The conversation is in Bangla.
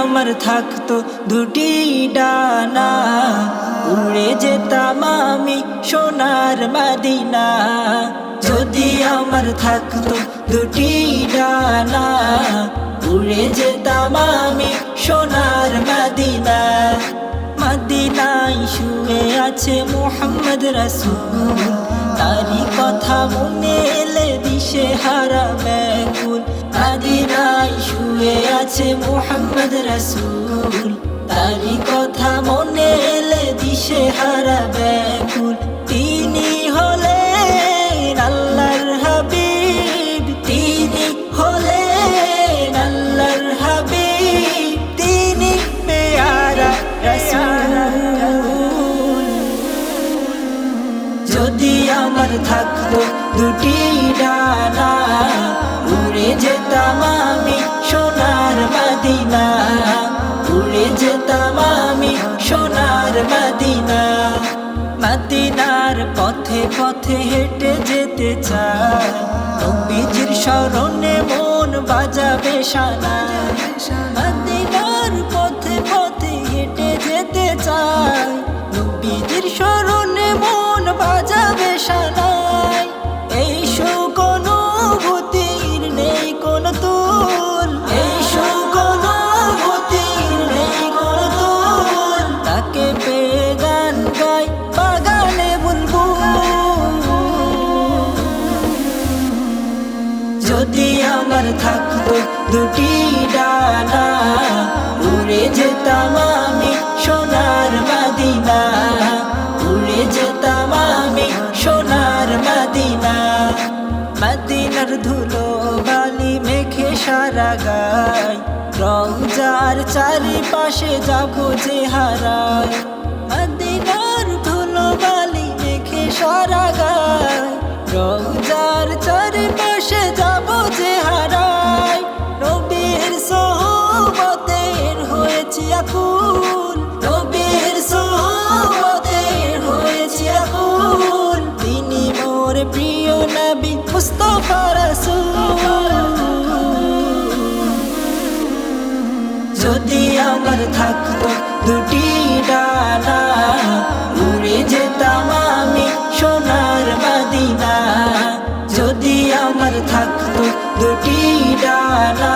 আমার থাকতো দুটি ডানা, উড়ে যেতাম আমি সোনার মাদিনা। যদি আমার থাকতো দুটি ডানা, উড়ে যেতাম আমি সোনার মাদিনা। মদিনায় শুয়ে আছে মোহাম্মদ রসুল তারি কথা মনে এলে দিশে হারা ব্যাকুল মদিনায় শুয়ে আছে মোহাম্মদ রসুল। তারি কথা মনে এলে দিশে হারা ব্যাকুল তিনি হলেন আল্লাহর হাবিব। তিনি হলেন আল্লাহর হাবিব। তিনি পেয়ারা রসুল। যদি আমার থাকতো দুটি ডানা, উড়ে যেতাম মদিনা মদিনার পথে পথে হেঁটে যেতে চায়। নবীজির স্মরণে মন বাজাবে সানা যদি আমার থাকতো দুটি ডানা, উড়ে যেতাম আমি সোনার মাদিনা। উড়ে যেতাম আমি সোনার মাদিনা। মাদিনার ধুলো বালি মেখে সারা গায়, রং যার চারিপাশে যাব যে হারায় হয়েছি আকুল নবীর আকুল তিনি প্রিয় যদি আমার থাকতো দুটি ডানা উড়ে যেতাম আমি সোনার মদিনা। যদি আমার থাকতো দুটি ডানা